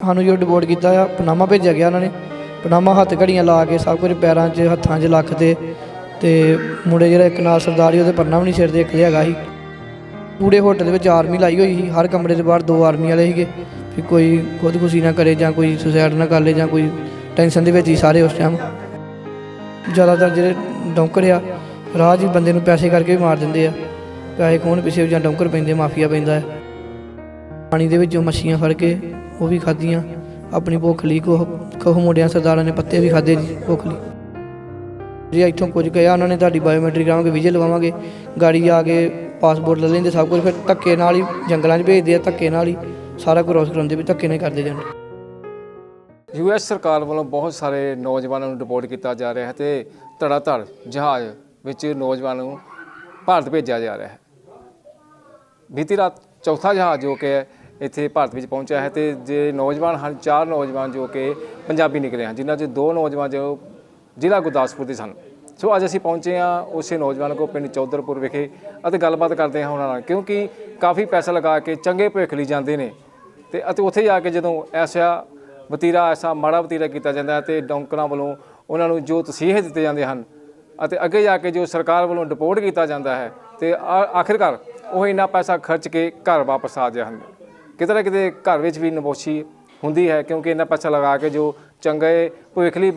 ਸਾਨੂੰ ਜੋ ਡਿਪੋਰਟ ਕੀਤਾ ਆ, ਪਨਾਮਾ ਭੇਜਿਆ ਗਿਆ ਉਹਨਾਂ ਨੇ। ਪਨਾਮਾ ਹੱਥ ਘੜੀਆਂ ਲਾ ਕੇ, ਸਭ ਕੁਝ ਪੈਰਾਂ 'ਚ, ਹੱਥਾਂ 'ਚ ਲੱਖ ਤੇ ਤੇ ਮੁੰਡੇ ਜਿਹੜਾ ਇੱਕ ਨਾਲ ਸਰਦਾਰ ਸੀ ਉਹਦੇ ਪਰਨਾ ਵੀ ਨਹੀਂ ਸਿਰ ਤੇ ਇੱਕ ਤੇ ਹੈਗਾ ਸੀ। ਪੂਰੇ ਹੋਟਲ ਦੇ ਵਿੱਚ ਆਰਮੀ ਲਾਈ ਹੋਈ ਸੀ, ਹਰ ਕਮਰੇ ਦੇ ਬਾਹਰ ਦੋ ਆਰਮੀ ਵਾਲੇ ਸੀਗੇ। ਵੀ ਕੋਈ ਖੁਦਕੁਸ਼ੀ ਨਾ ਕਰੇ ਜਾਂ ਕੋਈ ਸੁਸਾਇਡ ਨਾ ਕਰ ਲੇ ਜਾਂ ਕੋਈ ਟੈਨਸ਼ਨ ਦੇ ਵਿੱਚ ਹੀ ਸਾਰੇ ਉਸ ਟਾਈਮ ਜ਼ਿਆਦਾਤਰ ਜਿਹੜੇ ਡੌਂਕਰ ਆ, ਰਾਹ 'ਚ ਹੀ ਬੰਦੇ ਨੂੰ ਪੈਸੇ ਕਰਕੇ ਵੀ ਮਾਰ ਦਿੰਦੇ ਆ। ਪੈਸੇ ਕੌਣ ਪਿੱਛੇ ਜਾਂ ਡੌਂਕਰ ਪੈਂਦੇ, ਮਾਫੀਆ ਪੈਂਦਾ। ਹੈ ਪਾਣੀ ਦੇ ਵਿੱਚੋਂ ਮੱਛੀਆਂ ਫੜ ਕੇ ਉਹ ਵੀ ਖਾਧੀਆਂ। ਆਪਣੀ ਭੁੱਖ ਲਈ ਕੋ ਕਹੋ ਮੁੰਡਿਆਂ ਸਰਦਾਰਾਂ ਨੇ ਪੱਤੇ ਵੀ ਖਾਦੇ ਜੀ, ਭੁੱਖ ਲਈ। ਜੀ ਇੱਥੋਂ ਕੁਝ ਗਿਆ, ਉਹਨਾਂ ਨੇ ਤੁਹਾਡੀ ਬਾਇਓਮੈਟ੍ਰਿਕ ਕਰਾਵਾਂਗੇ, ਵੀਜ਼ੇ ਲਵਾਵਾਂਗੇ। ਗਾੜੀ ਆ ਕੇ ਪਾਸਪੋਰਟ ਲੈ ਲੈਂਦੇ ਸਭ ਕੁਝ ਫਿਰ ਧੱਕੇ ਨਾਲ ਹੀ ਜੰਗਲਾਂ 'ਚ ਭੇਜਦੇ ਆ, ਧੱਕੇ ਨਾਲ ਹੀ ਸਾਰਾ ਕ੍ਰੋਸ ਕਰਾਉਂਦੇ ਵੀ ਧੱਕੇ ਨਾਲ ਹੀ ਕਰਦੇ ਜਾਂਦੇ। ਯੂਐਸ ਸਰਕਾਰ ਵੱਲੋਂ ਬਹੁਤ ਸਾਰੇ ਨੌਜਵਾਨਾਂ ਨੂੰ ਡਿਪੋਰਟ ਕੀਤਾ ਜਾ ਰਿਹਾ ਹੈ ਤੇ ਧੜਾ ਧੜ ਜਹਾਜ਼ ਵਿੱਚ ਨੌਜਵਾਨ ਨੂੰ ਭਾਰਤ ਭੇਜਿਆ ਜਾ ਰਿਹਾ ਹੈ। ਬੀਤੀ ਰਾਤ ਚੌਥਾ ਜਹਾਜ਼ ਜੋ ਕਿ ਇੱਥੇ ਭਾਰਤ ਵਿੱਚ ਪਹੁੰਚਿਆ ਹੈ ਤੇ ਜੇ ਨੌਜਵਾਨ ਹਨ, ਚਾਰ ਨੌਜਵਾਨ ਜੋ ਕਿ ਪੰਜਾਬੀ ਨਿਕਲੇ ਹਨ, ਜਿਨ੍ਹਾਂ 'ਚ ਦੋ ਨੌਜਵਾਨ ਜੋ ਜ਼ਿਲ੍ਹਾ ਗੁਰਦਾਸਪੁਰ ਦੇ ਸਨ। ਸੋ ਅੱਜ ਅਸੀਂ ਪਹੁੰਚੇ ਹਾਂ ਉਸੇ ਨੌਜਵਾਨ ਕੋ ਪਿੰਡ ਚੌਧਰਪੁਰ ਵਿਖੇ ਅਤੇ ਗੱਲਬਾਤ ਕਰਦੇ ਹਾਂ ਉਹਨਾਂ ਨਾਲ, ਕਿਉਂਕਿ ਕਾਫੀ ਪੈਸਾ ਲਗਾ ਕੇ ਚੰਗੇ ਭਵਿੱਖ ਲਈ ਜਾਂਦੇ ਨੇ ਤੇ ਅਤੇ ਉੱਥੇ ਜਾ ਕੇ ਜਦੋਂ ਐਸਾ ਵਤੀਰਾ, ਐਸਾ ਮਾੜਾ ਵਤੀਰਾ ਕੀਤਾ ਜਾਂਦਾ ਹੈ ਤੇ ਡੌਂਕਰਾਂ ਵੱਲੋਂ ਉਹਨਾਂ ਨੂੰ ਜੋ ਤਸੀਹੇ ਦਿੱਤੇ ਜਾਂਦੇ ਹਨ ਅਤੇ ਅੱਗੇ ਜਾ ਕੇ ਜੋ ਸਰਕਾਰ ਵੱਲੋਂ ਡਿਪੋਰਟ ਕੀਤਾ ਜਾਂਦਾ ਹੈ ਤੇ ਆਖਿਰਕਾਰ ਉਹ ਇੰਨਾ ਪੈਸਾ ਖਰਚ ਕੇ ਘਰ ਵਾਪਸ ਆ ਜਾਂਦੇ ਹਨ। ਕਿਤੇ ਨਾ ਕਿਤੇ ਘਰ ਵਿੱਚ ਵੀ ਨਮੋਸ਼ੀ ਹੁੰਦੀ ਹੈ ਕਿਉਂਕਿ ਇੰਨਾ ਪੈਸਾ ਲਗਾ ਕੇ ਜੋ ਚੰਗੇ ਭਵਿੱਖ ਲਈ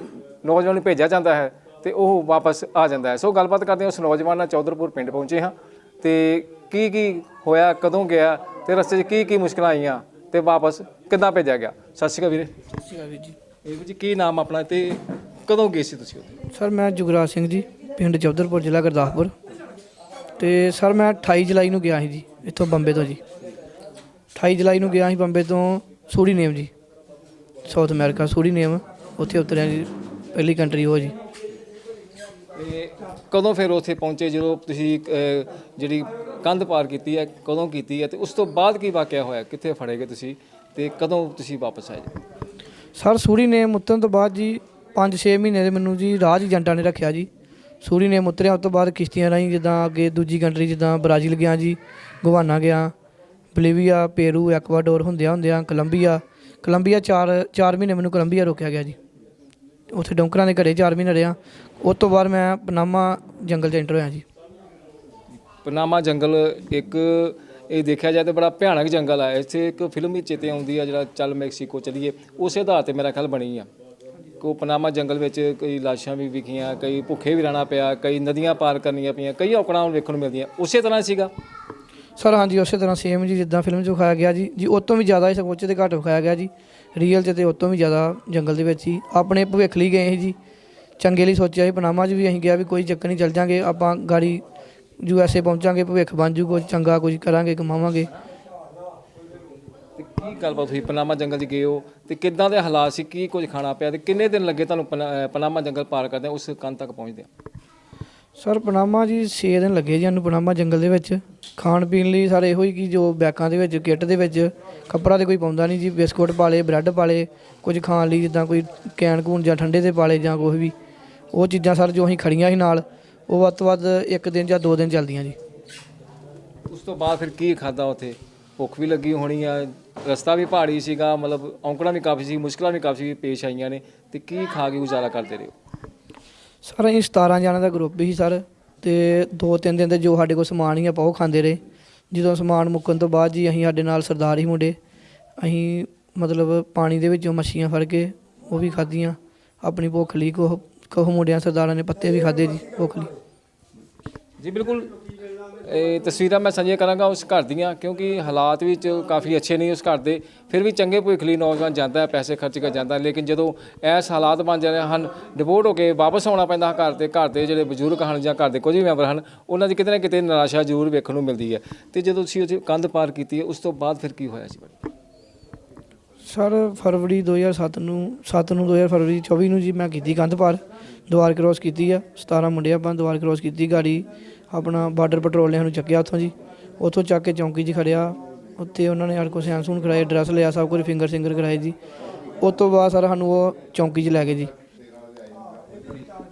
ਨੌਜਵਾਨ ਨੂੰ ਭੇਜਿਆ ਜਾਂਦਾ ਹੈ ਤੇ ਉਹ ਵਾਪਸ ਆ ਜਾਂਦਾ ਹੈ। ਸੋ ਗੱਲਬਾਤ ਕਰਦੇ ਹਾਂ ਉਸ ਨੌਜਵਾਨ ਨਾਲ ਚੌਧਰਪੁਰ ਪਿੰਡ ਪਹੁੰਚੇ ਹਾਂ ਤੇ ਕੀ ਕੀ ਹੋਇਆ ਕਦੋਂ ਗਿਆ ਤੇ ਰਸਤੇ 'ਚ ਕੀ ਕੀ ਮੁਸ਼ਕਲਾਂ ਆਈਆਂ ਤੇ ਵਾਪਸ ਕਿੱਦਾਂ ਭੇਜਿਆ ਗਿਆ? ਸਤਿ ਸ਼੍ਰੀ ਅਕਾਲ ਵੀਰੇ। ਸਤਿ ਸ਼੍ਰੀ ਅਕਾਲ ਵੀਰ ਜੀ। ਇਹ ਵੀਰ ਜੀ ਕੀ ਨਾਮ ਆਪਣਾ ਤੇ ਕਦੋਂ ਗਏ ਸੀ ਤੁਸੀਂ ਉੱਥੇ? ਸਰ ਮੈਂ ਜੁਗਰਾਜ ਸਿੰਘ ਜੀ ਪਿੰਡ ਚੌਧਰਪੁਰ ਜ਼ਿਲ੍ਹਾ ਗੁਰਦਾਸਪੁਰ। ਤੇ ਸਰ ਮੈਂ 28 ਜੁਲਾਈ ਨੂੰ ਗਿਆ ਸੀ ਜੀ ਇੱਥੋਂ ਬੰਬੇ ਤੋਂ ਜੀ। 28 ਜੁਲਾਈ ਨੂੰ ਗਿਆ ਸੀ ਬੰਬੇ ਤੋਂ ਸੂਰੀ ਨੇਮ ਜੀ ਸਾਊਥ ਅਮਰੀਕਾ ਸੂਰੀ ਨੇਮ। ਉੱਥੇ ਉਤਰਿਆ ਜੀ ਪਹਿਲੀ ਕੰਟਰੀ ਉਹ ਜੀ। ਤੇ ਕਦੋਂ ਫਿਰ ਉੱਥੇ ਪਹੁੰਚੇ? ਜਦੋਂ ਤੁਸੀਂ ਅਹ, ਜਿਹੜੀ ਕੰਧ ਪਾਰ ਕੀਤੀ ਹੈ ਕਦੋਂ ਕੀਤੀ ਹੈ? ਤੇ ਉਸ ਤੋਂ ਬਾਅਦ ਕੀ ਵਾਕਿਆ ਹੋਇਆ? ਕਿੱਥੇ ਫੜੇ ਗਏ ਤੁਸੀਂ? ਤੇ ਕਦੋਂ ਤੁਸੀਂ ਵਾਪਸ ਆਏ? ਸਰ ਸੂਰੀ ਨੇਮ ਉਤਰਨ ਤੋਂ ਬਾਅਦ ਜੀ 5-6 ਮਹੀਨੇ ਦੇ ਮੈਨੂੰ ਜੀ ਰਾਜ ਏਜੰਟਾਂ ਨੇ ਰੱਖਿਆ ਜੀ। ਸੂਰੀ ਨੇਮ ਉਤਰਿਆ ਉਸ ਤੋਂ ਬਾਅਦ ਕਿਸ਼ਤੀਆਂ ਰਾਹੀਂ ਜਿੱਦਾਂ ਅੱਗੇ ਦੂਜੀ ਕੰਟਰੀ ਜਿੱਦਾਂ ਬ੍ਰਾਜ਼ੀਲ ਗਿਆ ਜੀ ਗਵਾਨਾ ਗਿਆ। ਬਲੀਵੀਆ, ਪੇਰੂ, ਐਕਵਾਡੋਰ ਹੁੰਦਿਆਂ ਹੁੰਦਿਆਂ ਕੋਲੰਬੀਆ ਕੋਲੰਬੀਆ 4 4 ਮਹੀਨੇ ਮੈਨੂੰ ਕੋਲੰਬੀਆ ਰੋਕਿਆ ਗਿਆ ਜੀ। ਉੱਥੇ ਡੌਂਕਰਾਂ ਦੇ ਘਰੇ 4 ਮਹੀਨੇ ਰਿਹਾ। ਉਸ ਤੋਂ ਬਾਅਦ ਮੈਂ ਪਨਾਮਾ ਜੰਗਲ 'ਚ ਐਂਟਰ ਹੋਇਆ ਜੀ। ਪਨਾਮਾ ਜੰਗਲ ਇੱਕ, ਇਹ ਦੇਖਿਆ ਜਾਏ ਤਾਂ ਬੜਾ ਭਿਆਨਕ ਜੰਗਲ ਹੈ ਇੱਥੇ ਇੱਕ ਫਿਲਮ ਵੀ ਚੇਤੇ ਆਉਂਦੀ ਆ ਜਿਹੜਾ ਚੱਲ ਮੈਕਸੀਕੋ ਚਲੀਏ। ਉਸੇ ਆਧਾਰ ਤੇ ਮੇਰਾ ਖਿਆਲ ਬਣੀ ਆ। ਕੋ ਪਨਾਮਾ ਜੰਗਲ ਵਿੱਚ ਕਈ ਲਾਸ਼ਾਂ ਵੀ ਵਿਖੀਆਂ, ਕਈ ਭੁੱਖੇ ਵੀ ਰਹਿਣਾ ਪਿਆ, ਕਈ ਨਦੀਆਂ ਪਾਰ ਕਰਨੀਆਂ ਪਈਆਂ, ਕਈ ਔਕੜਾਂ ਵੇਖਣ ਨੂੰ ਮਿਲਦੀਆਂ। ਉਸੇ ਤਰ੍ਹਾਂ ਸੀਗਾ। ਸਰ, ਹਾਂਜੀ, ਉਸੇ ਤਰ੍ਹਾਂ ਸੇਮ ਜੀ, ਜਿੱਦਾਂ ਫਿਲਮ 'ਚ ਵਿਖਾਇਆ ਗਿਆ ਜੀ ਜੀ ਉਹ ਤੋਂ ਵੀ ਜ਼ਿਆਦਾ ਇਸ ਕੋਚ ਤੇ ਘੱਟ ਵਿਖਾਇਆ ਗਿਆ ਜੀ। ਰੀਅਲ 'ਚ ਤੇ ਉਹ ਤੋਂ ਵੀ ਜ਼ਿਆਦਾ ਜੰਗਲ ਦੇ ਵਿੱਚ ਹੀ ਆਪਣੇ ਭਵਿੱਖ ਲਈ ਗਏ ਸੀ ਜੀ। ਚੰਗੇ ਲਈ ਸੋਚਿਆ ਸੀ, ਪਨਾਮਾ 'ਚ ਵੀ ਅਸੀਂ ਗਿਆ ਵੀ ਕੋਈ ਚੱਕਰ ਨਹੀਂ, ਚੱਲ ਜਾਂਗੇ, ਆਪਾਂ ਗਾੜੀ ਯੂ ਐਸ ਏ ਪਹੁੰਚਾਂਗੇ, ਭਵਿੱਖ ਬਣ ਜੂ ਕੁਝ ਚੰਗਾ ਕੁਝ ਕਰਾਂਗੇ, ਕਮਾਵਾਂਗੇ। ਤੇ ਕੀ ਗੱਲਬਾਤ ਹੋਈ? ਪਨਾਮਾ ਜੰਗਲ 'ਚ ਗਏ ਹੋ ਤੇ ਕਿੱਦਾਂ ਦੇ ਹਾਲਾਤ ਸੀ? ਕੀ ਕੁਝ ਖਾਣਾ ਪਿਆ ਤੇ ਕਿੰਨੇ ਦਿਨ ਲੱਗੇ ਤੁਹਾਨੂੰ ਪਨਾ- ਅਹ ਪਨਾਮਾ ਜੰਗਲ ਪਾਰ ਕਰਦੇ ਉਸ ਕੰਨ ਤੱਕ ਪਹੁੰਚਦੇ ਸਰ, ਪਨਾਮਾ ਜੀ 6 ਦਿਨ ਲੱਗੇ ਜੀ ਸਾਨੂੰ ਪਨਾਮਾ ਜੰਗਲ ਦੇ ਵਿੱਚ। ਖਾਣ ਪੀਣ ਲਈ ਸਰ, ਇਹੋ ਹੀ ਕਿ ਜੋ ਬੈਕਾਂ ਦੇ ਵਿੱਚ, ਕਿੱਟ ਦੇ ਵਿੱਚ, ਕੱਪੜਾ ਤੇ ਕੋਈ ਪਾਉਂਦਾ ਨਹੀਂ ਜੀ, ਬਿਸਕੁਟ ਪਾਲੇ ਬ੍ਰੈਡ ਪਾਲੇ ਕੁਝ ਖਾਣ ਲਈ ਜਿੱਦਾਂ ਕੋਈ ਕੈਨ ਕੂਨ ਜਾਂ ਠੰਡੇ ਦੇ ਪਾਲੇ ਜਾਂ ਕੁਝ ਵੀ। ਉਹ ਚੀਜ਼ਾਂ ਸਰ, ਜੋ ਅਸੀਂ ਖੜੀਆਂ ਸੀ ਨਾਲ, ਉਹ ਵੱਧ ਤੋਂ ਵੱਧ ਇੱਕ ਦਿਨ ਜਾਂ ਦੋ ਦਿਨ ਚੱਲਦੀਆਂ ਜੀ। ਉਸ ਤੋਂ ਬਾਅਦ ਫਿਰ ਕੀ ਖਾਦਾ ਉੱਥੇ? ਭੁੱਖ ਵੀ ਲੱਗੀ ਹੋਣੀ ਆ, ਰਸਤਾ ਵੀ ਪਹਾੜੀ ਸੀਗਾ, ਮਤਲਬ ਔਂਕੜਾਂ ਵੀ ਕਾਫੀ ਸੀ, ਮੁਸ਼ਕਲਾਂ ਵੀ ਕਾਫੀ ਪੇਸ਼ ਆਈਆਂ ਨੇ। ਤੇ ਕੀ ਖਾ ਕੇ ਗੁਜ਼ਾਰਾ ਕਰਦੇ ਰਹੇ ਹੋ? ਸਰ, ਅਸੀਂ 17 ਜਣਿਆਂ ਦਾ ਗਰੁੱਪ ਸੀ ਸਰ, ਤੇ ਦੋ ਤਿੰਨ ਦਿਨ ਦੇ ਜੋ ਸਾਡੇ ਕੋਲ ਸਮਾਨ ਹੀ ਆਪਾਂ ਉਹ ਖਾਂਦੇ ਰਹੇ। ਜਦੋਂ ਸਮਾਨ ਮੁੱਕਣ ਤੋਂ ਬਾਅਦ ਜੀ ਅਸੀਂ ਸਾਡੇ ਨਾਲ ਸਰਦਾਰ ਹੀ ਮੁੰਡੇ, ਅਸੀਂ ਮਤਲਬ ਪਾਣੀ ਦੇ ਵਿੱਚੋਂ ਮੱਛੀਆਂ ਫੜ ਕੇ ਉਹ ਵੀ ਖਾਧੀਆਂ। ਆਪਣੀ ਭੁੱਖ ਲਈ ਕੋ ਕਹੋ ਮੁੰਡਿਆਂ ਸਰਦਾਰਾਂ ਨੇ ਪੱਤੇ ਵੀ ਖਾਦੇ ਜੀ, ਭੁੱਖ ਲਈ। ਜੀ, ਬਿਲਕੁਲ। ਇਹ ਤਸਵੀਰਾਂ ਮੈਂ ਸਾਂਝੀਆਂ ਕਰਾਂਗਾ ਉਸ ਘਰ ਦੀਆਂ, ਕਿਉਂਕਿ ਹਾਲਾਤ ਵਿੱਚ ਕਾਫੀ ਅੱਛੇ ਨਹੀਂ ਉਸ ਘਰ ਦੇ। ਫਿਰ ਵੀ ਚੰਗੇ ਭਵਿੱਖ ਲਈ ਨੌਜਵਾਨ ਜਾਂਦਾ ਹੈ, ਪੈਸੇ ਖਰਚ ਕੇ ਜਾਂਦਾ ਲੇਕਿਨ ਜਦੋਂ ਐਸ ਹਾਲਾਤ ਬਣ ਜਾਂਦੇ ਹਨ, ਡਿਪੋਰਟ ਹੋ ਕੇ ਵਾਪਸ ਆਉਣਾ ਪੈਂਦਾ ਘਰ ਤੇ, ਘਰ ਦੇ ਜਿਹੜੇ ਬਜ਼ੁਰਗ ਹਨ ਜਾਂ ਘਰ ਦੇ ਕੁਝ ਵੀ ਮੈਂਬਰ ਹਨ, ਉਹਨਾਂ ਦੀ ਕਿਤੇ ਨਾ ਕਿਤੇ ਨਿਰਾਸ਼ਾ ਜ਼ਰੂਰ ਵੇਖਣ ਨੂੰ ਮਿਲਦੀ ਹੈ। ਤੇ ਜਦੋਂ ਤੁਸੀਂ ਉਹ ਕੰਧ ਪਾਰ ਕੀਤੀ ਹੈ, ਉਸ ਤੋਂ ਬਾਅਦ ਫਿਰ ਕੀ ਹੋਇਆ ਸੀ ਸਰ, ਫਰਵਰੀ 2007 ਨੂੰ 7 ਨੂੰ 2000 ਫਰਵਰੀ 24 ਨੂੰ ਜੀ ਮੈਂ ਕੀਤੀ ਕੰਧ ਪਾਰ। ਦੁਆਰ ਕ੍ਰੋਸ ਕੀਤੀ ਆ 17 ਮੁੰਡੇ ਆਪਾਂ ਦੁਆਰ ਕ੍ਰੋਸ ਕੀਤੀ ਗਾੜੀ, ਆਪਣਾ ਬਾਰਡਰ ਪੈਟਰੋਲ ਨੇ ਸਾਨੂੰ ਚੱਕਿਆ ਉੱਥੋਂ ਜੀ। ਉੱਥੋਂ ਚੱਕ ਕੇ ਚੌਂਕੀ 'ਚ ਖੜਿਆ, ਉੱਥੇ ਉਹਨਾਂ ਨੇ ਹਰ ਕੋਲ ਸੈਨ ਸੂਨ ਕਰਾਏ ਡਰੈਸ ਲਿਆ, ਸਭ ਕੁਝ ਫਿੰਗਰ ਸਿੰਗਰ ਕਰਾਏ ਜੀ। ਉਸ ਤੋਂ ਬਾਅਦ ਸਰ ਸਾਨੂੰ ਉਹ ਚੌਂਕੀ 'ਚ ਲੈ ਗਏ ਜੀ।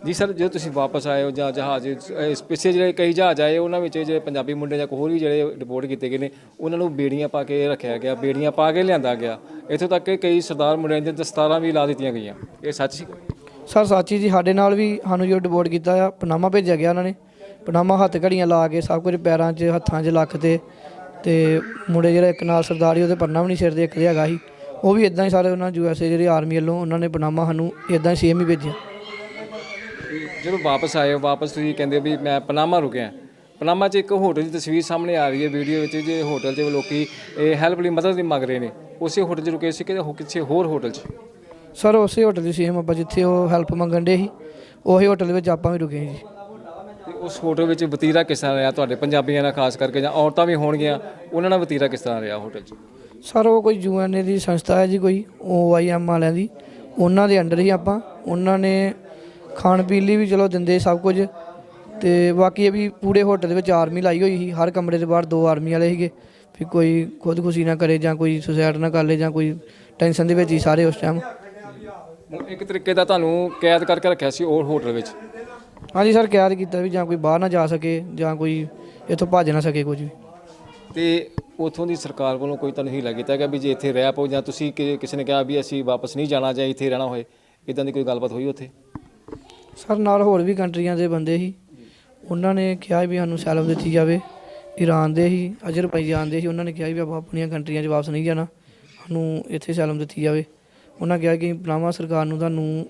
ਜੀ ਸਰ, ਜਦੋਂ ਤੁਸੀਂ ਵਾਪਸ ਆਏ ਹੋ ਜਾਂ ਜਹਾਜ਼ ਇਸ ਪਿੱਛੇ ਜਿਹੜੇ ਕਈ ਜਹਾਜ਼ ਆਏ, ਉਹਨਾਂ ਵਿੱਚ ਜਿਹੜੇ ਪੰਜਾਬੀ ਮੁੰਡੇ ਜਾਂ ਹੋਰ ਵੀ ਜਿਹੜੇ ਰਿਪੋਰਟ ਕੀਤੇ ਗਏ ਨੇ, ਉਹਨਾਂ ਨੂੰ ਬੇੜੀਆਂ ਪਾ ਕੇ ਰੱਖਿਆ ਗਿਆ, ਬੇੜੀਆਂ ਪਾ ਕੇ ਲਿਆਂਦਾ ਗਿਆ। ਇੱਥੋਂ ਤੱਕ ਕਿ ਕਈ ਸਰਦਾਰ ਮੁੰਡਿਆਂ ਦੀਆਂ ਦਸਤਾਰਾਂ ਵੀ ਲਾ ਦਿੱਤੀਆਂ ਗਈਆਂ। ਇਹ ਸੱਚ ਸੀ ਸਰ ਸਾਚੀ ਜੀ ਸਾਡੇ ਨਾਲ ਵੀ ਸਾਨੂੰ ਜੋ ਡਿਪੋਰਟ ਕੀਤਾ ਆ, ਪਨਾਮਾ ਭੇਜਿਆ ਗਿਆ ਉਹਨਾਂ ਨੇ। ਪਨਾਮਾ ਹੱਥ ਘੜੀਆਂ ਲਾ ਕੇ ਸਭ ਕੁਝ ਪੈਰਾਂ 'ਚ, ਹੱਥਾਂ 'ਚ, ਲੱਕ ਤੇ। ਤੇ ਮੁੰਡੇ ਜਿਹੜਾ ਇੱਕ ਨਾਲ ਸਰਦਾਰੀ, ਉਹਦੇ ਪਰਨਾ ਵੀ ਨਹੀਂ ਸਿਰ ਦੇ ਇੱਕ ਦੇ ਹੈਗਾ ਸੀ। ਉਹ ਵੀ ਇਦਾਂ ਹੀ ਸਾਰੇ ਉਹਨਾਂ ਯੂ ਐਸ ਏ ਜਿਹੜੀ ਆਰਮੀ ਵੱਲੋਂ ਉਹਨਾਂ ਨੇ ਪਨਾਮਾ ਸਾਨੂੰ ਇਦਾਂ ਹੀ ਸੇਮ ਹੀ ਭੇਜਿਆ। ਜਦੋਂ ਵਾਪਸ ਆਏ ਹੋ, ਵਾਪਸ ਤੁਸੀਂ ਕਹਿੰਦੇ ਵੀ ਮੈਂ ਪਨਾਮਾ ਰੁਕਿਆ। ਪਨਾਮਾ 'ਚ ਇੱਕ ਹੋਟਲ ਦੀ ਤਸਵੀਰ ਸਾਹਮਣੇ ਆ ਰਹੀ ਹੈ ਵੀਡੀਓ ਵਿੱਚ ਜੇ ਹੋਟਲ 'ਚ ਲੋਕੀ ਇਹ ਹੈਲਪ ਲਈ ਮਦਦ ਦੀ ਮੰਗ ਰਹੇ ਨੇ। ਉਸੇ ਹੋਟਲ 'ਚ ਰੁਕੇ ਸੀ ਕਿ ਕਿਸੇ ਹੋਰ ਹੋਟਲ 'ਚ? ਸਰ ਉਸੇ ਹੋਟਲ ਦੀ ਸੇਮ ਆਪਾਂ ਜਿੱਥੇ ਉਹ ਹੈਲਪ ਮੰਗਣ ਦੇ ਸੀ ਉਹੀ ਹੋਟਲ ਵਿੱਚ ਆਪਾਂ ਵੀ ਰੁਕੇ ਸੀ। ਜੀ ਤੇ ਉਸ ਹੋਟਲ ਵਿੱਚ ਵਤੀਰਾ ਕਿਸ ਤਰ੍ਹਾਂ ਰਿਹਾ ਤੁਹਾਡੇ ਪੰਜਾਬੀਆਂ ਨਾਲ ਖਾਸ ਕਰਕੇ ਜਾਂ ਔਰਤਾਂ ਵੀ ਹੋਣਗੀਆਂ ਉਹਨਾਂ ਨਾਲ ਵਤੀਰਾ ਕਿਸ ਤਰ੍ਹਾਂ ਰਿਹਾ ਹੋਟਲ 'ਚ? ਸਰ ਉਹ ਕੋਈ ਯੂਐਨਏ ਦੀ ਸੰਸਥਾ ਹੈ ਜੀ ਕੋਈ ਓਆਈਐਮ ਵਾਲਿਆਂ ਦੀ ਉਹਨਾਂ ਦੇ ਅੰਡਰ ਹੀ ਆਪਾਂ ਉਹਨਾਂ ਨੇ ਖਾਣ ਪੀਣ ਲਈ ਵੀ ਚਲੋ ਦਿੰਦੇ ਸਭ ਕੁਝ ਤੇ ਬਾਕੀ ਇਹ ਵੀ ਪੂਰੇ ਹੋਟਲ ਦੇ ਵਿੱਚ ਆਰਮੀ ਲਾਈ ਹੋਈ ਸੀ ਹਰ ਕਮਰੇ ਦੇ ਬਾਹਰ ਦੋ ਆਰਮੀ ਵਾਲੇ ਸੀਗੇ ਵੀ ਕੋਈ ਖੁਦਕੁਸ਼ੀ ਨਾ ਕਰੇ ਜਾਂ ਕੋਈ ਸੁਸਾਈਡ ਨਾ ਕਰ ਲੇ ਜਾਂ ਕੋਈ ਟੈਨਸ਼ਨ ਦੇ ਵਿੱਚ ਹੀ ਸਾਰੇ ਉਸ ਟਾਈਮ ਇੱਕ ਤਰੀਕੇ ਦਾ ਤੁਹਾਨੂੰ ਕੈਦ ਕਰਕੇ ਰੱਖਿਆ ਸੀ ਉਹ ਹੋਟਲ ਵਿੱਚ? ਹਾਂਜੀ ਸਰ ਕੈਦ ਕੀਤਾ ਵੀ ਜਾਂ ਕੋਈ ਬਾਹਰ ਨਾ ਜਾ ਸਕੇ ਜਾਂ ਕੋਈ ਇੱਥੋਂ ਭੱਜ ਨਾ ਸਕੇ ਕੁਝ ਵੀ। ਤੇ ਉਥੋਂ ਦੀ ਸਰਕਾਰ ਵੱਲੋਂ ਕੋਈ ਤੁਹਾਨੂੰ ਹੀਲਾ ਕੀਤਾ ਗਿਆ ਵੀ ਜੇ ਇੱਥੇ ਰਹਿ ਪਾਓ ਜਾਂ ਤੁਸੀਂ ਕਿ- ਕਿਸੇ ਨੇ ਕਿਹਾ ਵੀ ਅਸੀਂ ਵਾਪਸ ਨਹੀਂ ਜਾਣਾ ਜਾਂ ਇੱਥੇ ਰਹਿਣਾ ਹੋਏ ਇਦਾਂ ਦੀ ਕੋਈ ਗੱਲਬਾਤ ਹੋਈ ਉੱਥੇ? ਸਰ ਨਾਲ ਹੋਰ ਵੀ ਕੰਟਰੀਆਂ ਦੇ ਬੰਦੇ ਸੀ। ਉਹਨਾਂ ਨੇ ਕਿਹਾ ਵੀ ਸਾਨੂੰ ਸੈਲਮ ਦਿੱਤੀ ਜਾਵੇ। ਈਰਾਨ ਦੇ ਸੀ ਅਜ਼ਰਬੈਜਾਨ ਦੇ ਸੀ ਉਹਨਾਂ ਨੇ ਕਿਹਾ ਵੀ ਆਪਾਂ ਆਪਣੀਆਂ ਕੰਟਰੀਆਂ 'ਚ ਵਾਪਸ ਨਹੀਂ ਜਾਣਾ। ਸਾਨੂੰ ਇੱਥੇ ਸੈਲਮ ਦਿੱਤੀ ਜਾਵੇ। ਉਹਨਾਂ ਕਿਹਾ ਕਿ ਪਨਾਮਾ ਸਰਕਾਰ ਨੂੰ ਤੁਹਾਨੂੰ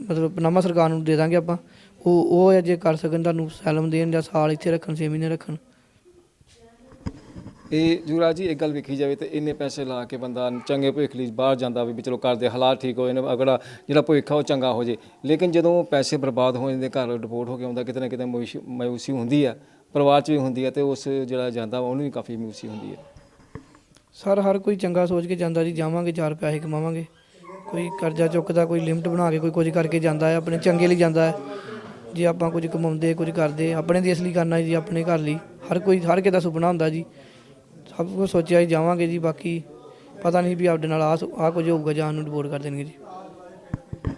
ਮਤਲਬ ਪਨਾਮਾ ਸਰਕਾਰ ਨੂੰ ਦੇ ਦਾਂਗੇ ਆਪਾਂ। ਉਹ ਉਹ ਜੇ ਕਰ ਸਕਣ ਤੁਹਾਨੂੰ ਸੈਲਮ ਦੇਣ ਜਾਂ ਸਾਲ ਇੱਥੇ ਰੱਖਣ 6 ਮਹੀਨੇ ਰੱਖਣ। ਇਹ ਜੁਰਾ ਜੀ ਇੱਕ ਗੱਲ ਵੇਖੀ ਜਾਵੇ ਤੇ ਇੰਨੇ ਪੈਸੇ ਲਾ ਕੇ ਬੰਦਾ ਚੰਗੇ ਭਵਿੱਖ ਲਈ ਬਾਹਰ ਜਾਂਦਾ ਵੀ ਚਲੋ ਘਰ ਦੇ ਹਾਲਾਤ ਠੀਕ ਹੋਏ ਨੇ ਅਗੜਾ ਜਿਹੜਾ ਭਵਿੱਖ ਆ ਉਹ ਚੰਗਾ ਹੋ ਜੇ। ਲੇਕਿਨ ਜਦੋਂ ਪੈਸੇ ਬਰਬਾਦ ਹੋ ਜਾਂਦੇ ਘਰ ਡਿਪੋਰਟ ਹੋ ਕੇ ਆਉਂਦਾ ਕਿਤੇ ਨਾ ਕਿਤੇ ਮਾਯੂਸੀ ਹੁੰਦੀ ਆ ਪਰਿਵਾਰ 'ਚ ਵੀ ਹੁੰਦੀ ਆ ਤੇ ਉਸ ਜਿਹੜਾ ਜਾਂਦਾ ਉਹਨੂੰ ਵੀ ਕਾਫੀ ਮਾਯੂਸੀ ਹੁੰਦੀ ਹੈ ਸਰ ਹਰ ਕੋਈ ਚੰਗਾ ਸੋਚ ਕੇ ਜਾਂਦਾ ਜੀ ਜਾਵਾਂਗੇ ਚਾਰ ਪੈਸੇ ਕਮਾਵਾਂਗੇ। ਕੋਈ ਕਰਜ਼ਾ ਚੁੱਕਦਾ, ਕੋਈ ਲਿਮਟ ਬਣਾ ਕੇ ਕੋਈ ਕੁਝ ਕਰਕੇ ਜਾਂਦਾ ਹੈ, ਆਪਣੇ ਚੰਗੇ ਲਈ ਜਾਂਦਾ ਹੈ। ਜੇ ਆਪਾਂ ਕੁਝ ਕਮਾਉਂਦੇ, ਕੁਝ ਕਰਦੇ, ਆਪਣੇ ਦੇਸ਼ ਲਈ ਕਰਨਾ ਜੀ, ਆਪਣੇ ਘਰ ਲਈ। ਹਰ ਕੋਈ, ਹਰ ਕਿਸੇ ਦਾ ਸੁਪਨਾ ਹੁੰਦਾ ਜੀ। ਸਭ ਕੁਝ ਸੋਚਿਆ ਜੀ ਜਾਵਾਂਗੇ ਜੀ, ਬਾਕੀ ਪਤਾ ਨਹੀਂ ਵੀ ਆਪਣੇ ਨਾਲ ਆ ਆ ਕੁਝ ਹੋਊਗਾ ਜਾਂ ਨੂੰ ਡਿਪੋਰਟ ਕਰ ਦੇਣਗੇ ਜੀ।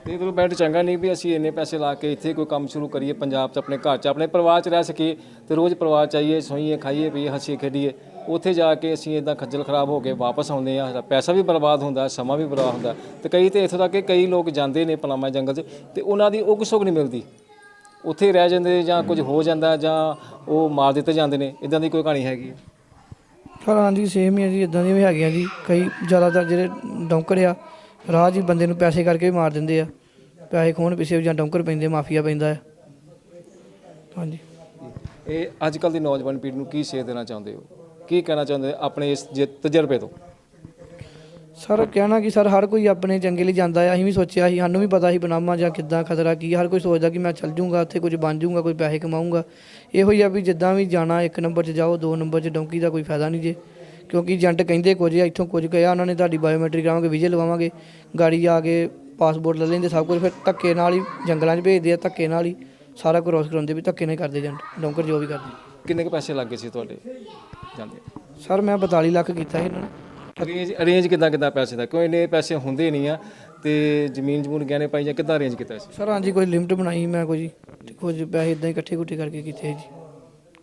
ਤੇ ਚਲੋ ਬੈਠ ਚੰਗਾ ਨਹੀਂ ਵੀ ਅਸੀਂ ਇੰਨੇ ਪੈਸੇ ਲਾ ਕੇ ਇੱਥੇ ਕੋਈ ਕੰਮ ਸ਼ੁਰੂ ਕਰੀਏ, ਪੰਜਾਬ 'ਚ ਆਪਣੇ ਘਰ 'ਚ, ਆਪਣੇ ਪਰਿਵਾਰ 'ਚ ਰਹਿ ਸਕੀਏ ਤੇ ਰੋਜ਼ ਪਰਿਵਾਰ 'ਚ ਆਈਏ ਸੋਈਏ, ਖਾਈਏ, ਪੀਏ, ਹੱਸੀਏ, ਖੇਡੀਏ। ਉੱਥੇ ਜਾ ਕੇ ਅਸੀਂ ਇਦਾਂ ਖੱਜਲ ਖਰਾਬ ਹੋ ਕੇ ਵਾਪਸ ਆਉਂਦੇ ਆ ਪੈਸਾ ਵੀ ਬਰਬਾਦ ਹੁੰਦਾ ਸਮਾਂ ਵੀ ਬਰਬਾਦ ਹੁੰਦਾ। ਤੇ ਕਈ ਤੇ ਇੱਥੋਂ ਤੱਕ ਕਿ ਕਈ ਲੋਕ ਜਾਂਦੇ ਨੇ ਪਨਾਮਾ ਜੰਗਲ 'ਚ ਤੇ ਉਹਨਾਂ ਦੀ ਉਗ ਸੁਗ ਨਹੀਂ ਮਿਲਦੀ। ਉੱਥੇ ਰਹਿ ਜਾਂਦੇ ਜਾਂ ਕੁਝ ਹੋ ਜਾਂਦਾ ਜਾਂ ਉਹ ਮਾਰ ਦਿੱਤੇ ਜਾਂਦੇ ਨੇ ਇਦਾਂ ਦੀ ਕੋਈ ਕਹਾਣੀ ਹੈਗੀ ਹੈ? ਪਰ ਹਾਂਜੀ ਸੇਮ ਹੀ ਹੈ ਜੀ ਇਦਾਂ ਦੀਆਂ ਵੀ ਹੈਗੀਆਂ ਜੀ। ਕਈ ਜ਼ਿਆਦਾਤਰ ਜਿਹੜੇ ਡੌਂਕਰ ਆ ਰਾਹ 'ਚ ਹੀ ਬੰਦੇ ਨੂੰ ਪੈਸੇ ਕਰਕੇ ਵੀ ਮਾਰ ਦਿੰਦੇ ਆ। ਪੈਸੇ ਖੋਣ ਪਿੱਛੇ ਜਾਂ ਡੌਂਕਰ ਪੈਂਦੇ ਮਾਫੀਆ ਪੈਂਦਾ ਹੈ। ਹਾਂਜੀ। ਇਹ ਅੱਜ ਕੱਲ ਦੀ ਨੌਜਵਾਨ ਪੀੜ੍ਹੀ ਨੂੰ ਕੀ ਸੇਧ ਦੇਣਾ ਚਾਹੁੰਦੇ ਹੋ? ਕੀ ਕਹਿਣਾ ਚਾਹੁੰਦੇ ਆਪਣੇ ਇਸ ਜੇ ਤਜਰਬੇ ਤੋਂ? ਸਰ ਕਹਿਣਾ ਕਿ ਸਰ ਹਰ ਕੋਈ ਆਪਣੇ ਚੰਗੇ ਲਈ ਜਾਂਦਾ ਹੈ ਅਸੀਂ ਵੀ ਸੋਚਿਆ ਸੀ ਸਾਨੂੰ ਵੀ ਪਤਾ ਸੀ ਬਨਾਮਾ ਜਾਂ ਕਿੱਦਾਂ ਖਤਰਾ ਕੀ ਹਰ ਕੋਈ ਸੋਚਦਾ ਕਿ ਮੈਂ ਚੱਲ ਜੂੰਗਾ ਉੱਥੇ ਕੁਝ ਬਣ ਜੂੰਗਾ ਕੋਈ ਪੈਸੇ ਕਮਾਊਂਗਾ। ਇਹੋ ਹੀ ਆ ਵੀ ਜਿੱਦਾਂ ਵੀ ਜਾਣਾ ਇੱਕ ਨੰਬਰ 'ਚ ਜਾਓ ਦੋ ਨੰਬਰ 'ਚ ਡੌਂਕੀ ਦਾ ਕੋਈ ਫਾਇਦਾ ਨਹੀਂ ਜੇ। ਕਿਉਂਕਿ ਏਜੰਟ ਕਹਿੰਦੇ ਕੁਝ ਆ ਇੱਥੋਂ ਕੁਝ ਕਿਹਾ ਉਹਨਾਂ ਨੇ ਤੁਹਾਡੀ ਬਾਇਓਮੈਟ੍ਰਿਕ ਕਰਾਵਾਂਗੇ ਵੀਜ਼ੇ ਲਵਾਵਾਂਗੇ ਗਾੜੀ ਆ ਕੇ ਪਾਸਪੋਰਟ ਲੈ ਲੈਂਦੇ ਸਭ ਕੁਝ ਫਿਰ ਧੱਕੇ ਨਾਲ ਹੀ ਜੰਗਲਾਂ 'ਚ ਭੇਜਦੇ ਆ ਧੱਕੇ ਨਾਲ ਹੀ ਸਾਰਾ ਕ੍ਰੋਸ ਕਰਾਉਂਦੇ ਵੀ ਧੱਕੇ ਨਾਲ ਹੀ ਕਰਦੇ ਏਜੰਟ ਡੌਂਕਰ ਜੋ ਵੀ ਕਰਦੇ। ਕਿੰਨੇ ਕੁ ਪੈਸੇ ਲੱਗੇ ਸੀ ਤੁਹਾਡੇ? ਜਾਂਦੇ ਸਰ ਮੈਂ 42 ਲੱਖ ਕੀਤਾ ਸੀ ਇਹਨਾਂ ਨੇ। ਅਰੇਂਜ ਅਰੇਂਜ ਕਿੱਦਾਂ ਕਿੱਦਾਂ ਪੈਸੇ ਦਾ? ਕਿਉਂ ਇੰਨੇ ਪੈਸੇ ਹੁੰਦੇ ਨਹੀਂ ਆ ਤੇ ਜ਼ਮੀਨ ਜਮੂਨ ਗਹਿਣੇ ਪਾਈ ਜਾਂ ਕਿੱਦਾਂ ਅਰੇਂਜ ਕੀਤਾ ਸੀ? ਸਰ ਹਾਂਜੀ ਕੋਈ ਲਿਮਟ ਬਣਾਈ ਮੈਂ ਕੁਝ ਤੇ ਕੁਝ ਪੈਸੇ ਇਦਾਂ ਹੀ ਇਕੱਠੇ ਕੁੱਠੇ ਕਰਕੇ ਕੀਤੇ ਜੀ।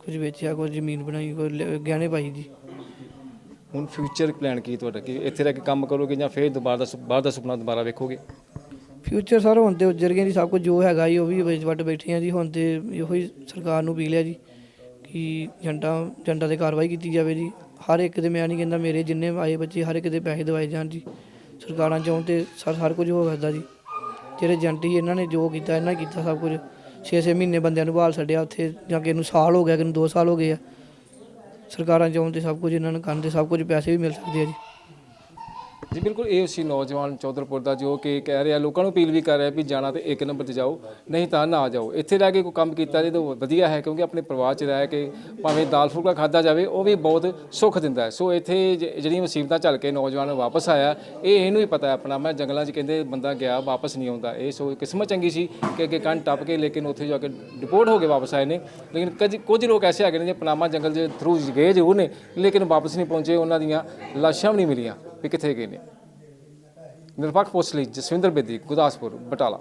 ਕੁਝ ਵੇਚਿਆ ਕੁਝ ਜ਼ਮੀਨ ਬਣਾਈ ਕੋਈ ਲ- ਗਹਿਣੇ ਪਾਈ ਜੀ। ਹੁਣ ਫਿਊਚਰ ਪਲਾਨ ਕੀ ਤੁਹਾਡਾ? ਕਿ ਇੱਥੇ ਰਹਿ ਕੇ ਕੰਮ ਕਰੋਗੇ ਜਾਂ ਫਿਰ ਦੁਬਾਰਾ ਦਾ ਸੁ- ਬਾਹਰ ਦਾ ਸੁਪਨਾ ਦੁਬਾਰਾ ਵੇਖੋਗੇ? ਫਿਊਚਰ ਸਰ ਹੁਣ ਤੇ ਉੱਜਰ ਗਿਆ ਜੀ। ਸਭ ਕੁਝ ਜੋ ਹੈਗਾ ਜੀ ਉਹ ਵੀ ਵਿੱਚ ਵੱਟ ਬੈਠੇ ਆ ਜੀ। ਹੁਣ ਤੇ ਇਹੋ ਹੀ ਸਰਕਾਰ ਨੂੰ ਅਪੀਲ ਹੈ ਜੀ। ਕਿ ਜੰਟਾ ਜੰਟਾ ਤੇ ਕਾਰਵਾਈ ਕੀਤੀ ਜਾਵੇ ਜੀ। ਹਰ ਇੱਕ ਦੇ ਮੈਂ ਨਹੀਂ ਕਹਿੰਦਾ ਮੇਰੇ ਜਿੰਨੇ ਆਏ ਬੱਚੇ, ਹਰ ਇੱਕ ਦੇ ਪੈਸੇ ਦਵਾਏ ਜਾਣ ਜੀ। ਸਰਕਾਰਾਂ ਚਾਹੁਣ ਤੇ ਸਰ ਹਰ ਕੁਝ ਹੋ ਸਕਦਾ ਜੀ। ਜਿਹੜੇ ਏਜੰਟ ਹੀ ਇਹਨਾਂ ਨੇ ਜੋ ਕੀਤਾ, ਇਹਨਾਂ ਨੇ ਕੀਤਾ ਸਭ ਕੁਝ। 6-6 ਮਹੀਨੇ ਬੰਦਿਆਂ ਨੂੰ ਭਾਲ ਛੱਡਿਆ ਉੱਥੇ, ਜਾਂ ਕਿ ਇਹਨੂੰ ਸਾਲ ਹੋ ਗਿਆ ਕਿ ਇਹਨੂੰ 2 ਸਾਲ ਹੋ ਗਏ ਆ। ਸਰਕਾਰਾਂ ਚਾਹੁਣ ਤੇ ਸਭ ਕੁਝ ਇਹਨਾਂ ਨੂੰ ਕਰਨ ਤੇ ਸਭ ਕੁਝ ਪੈਸੇ ਵੀ ਮਿਲ ਸਕਦੇ ਆ ਜੀ। ਜੀ, ਬਿਲਕੁਲ, ਇਹ ਸੀ ਨੌਜਵਾਨ ਚੌਧਰਪੁਰ ਦਾ ਜੋ ਕਿ ਕਹਿ ਰਿਹਾ, ਲੋਕਾਂ ਨੂੰ ਅਪੀਲ ਵੀ ਕਰ ਰਿਹਾ ਵੀ ਜਾਣਾ ਤੇ ਇੱਕ ਨੰਬਰ ਤੇ ਜਾਓ, ਨਹੀਂ ਤਾਂ ਨਾ ਜਾਓ। ਇੱਥੇ ਰਹਿ ਕੇ ਕੋਈ ਕੰਮ ਕੀਤਾ ਜੇ ਤਾਂ ਵਧੀਆ ਹੈ, ਕਿਉਂਕਿ ਆਪਣੇ ਪਰਿਵਾਰ 'ਚ ਰਹਿ ਕੇ ਭਾਵੇਂ ਦਾਲ ਫੁਲਕਾ ਖਾਦਾ ਜਾਵੇ, ਉਹ ਵੀ ਬਹੁਤ ਸੁੱਖ ਦਿੰਦਾ ਹੈ। ਸੋ ਇੱਥੇ ਜਿਹੜੀਆਂ ਮੁਸੀਬਤਾਂ ਝੱਲ ਕੇ ਨੌਜਵਾਨ ਵਾਪਸ ਆਇਆ, ਇਹ ਇਹਨੂੰ ਹੀ ਪਤਾ ਹੈ ਆਪਣਾ। ਮੈਂ ਜੰਗਲਾਂ 'ਚ ਕਹਿੰਦੇ ਬੰਦਾ ਗਿਆ, ਵਾਪਸ ਨਹੀਂ ਆਉਂਦਾ। ਇਹ ਸੋ ਕਿਸਮਤ ਚੰਗੀ ਸੀ ਕਿ ਅੱਗੇ ਕੰਨ ਟੱਪ ਕੇ, ਲੇਕਿਨ ਉੱਥੇ ਜਾ ਕੇ ਡਿਪੋਰਟ ਹੋ ਕੇ ਵਾਪਸ ਆਏ ਨੇ। ਲੇਕਿਨ ਕੁਝ ਕੁਝ ਲੋਕ ਐਸੇ ਹੈਗੇ ਨੇ, ਜੇ ਪਨਾਮਾ ਜੰਗਲ ਦੇ ਥਰੂ ਗਏ ਜ਼ਰੂਰ ਨੇ, ਲੇਕਿਨ ਵਾਪਸ ਨਹੀਂ ਪਹੁੰਚੇ, ਉਹਨਾਂ ਦੀਆਂ ਲਾਸ਼ਾਂ ਵੀ ਨਹੀਂ ਮਿਲੀਆਂ। ਵੀ ਕਿੱਥੇ ਗਏ ਨੇ। ਨਿਰਪੱਖ ਪੁਲਿਸ ਲਈ ਜਸਵਿੰਦਰ ਬੇਦੀ ਗੁਰਦਾਸਪੁਰ ਬਟਾਲਾ।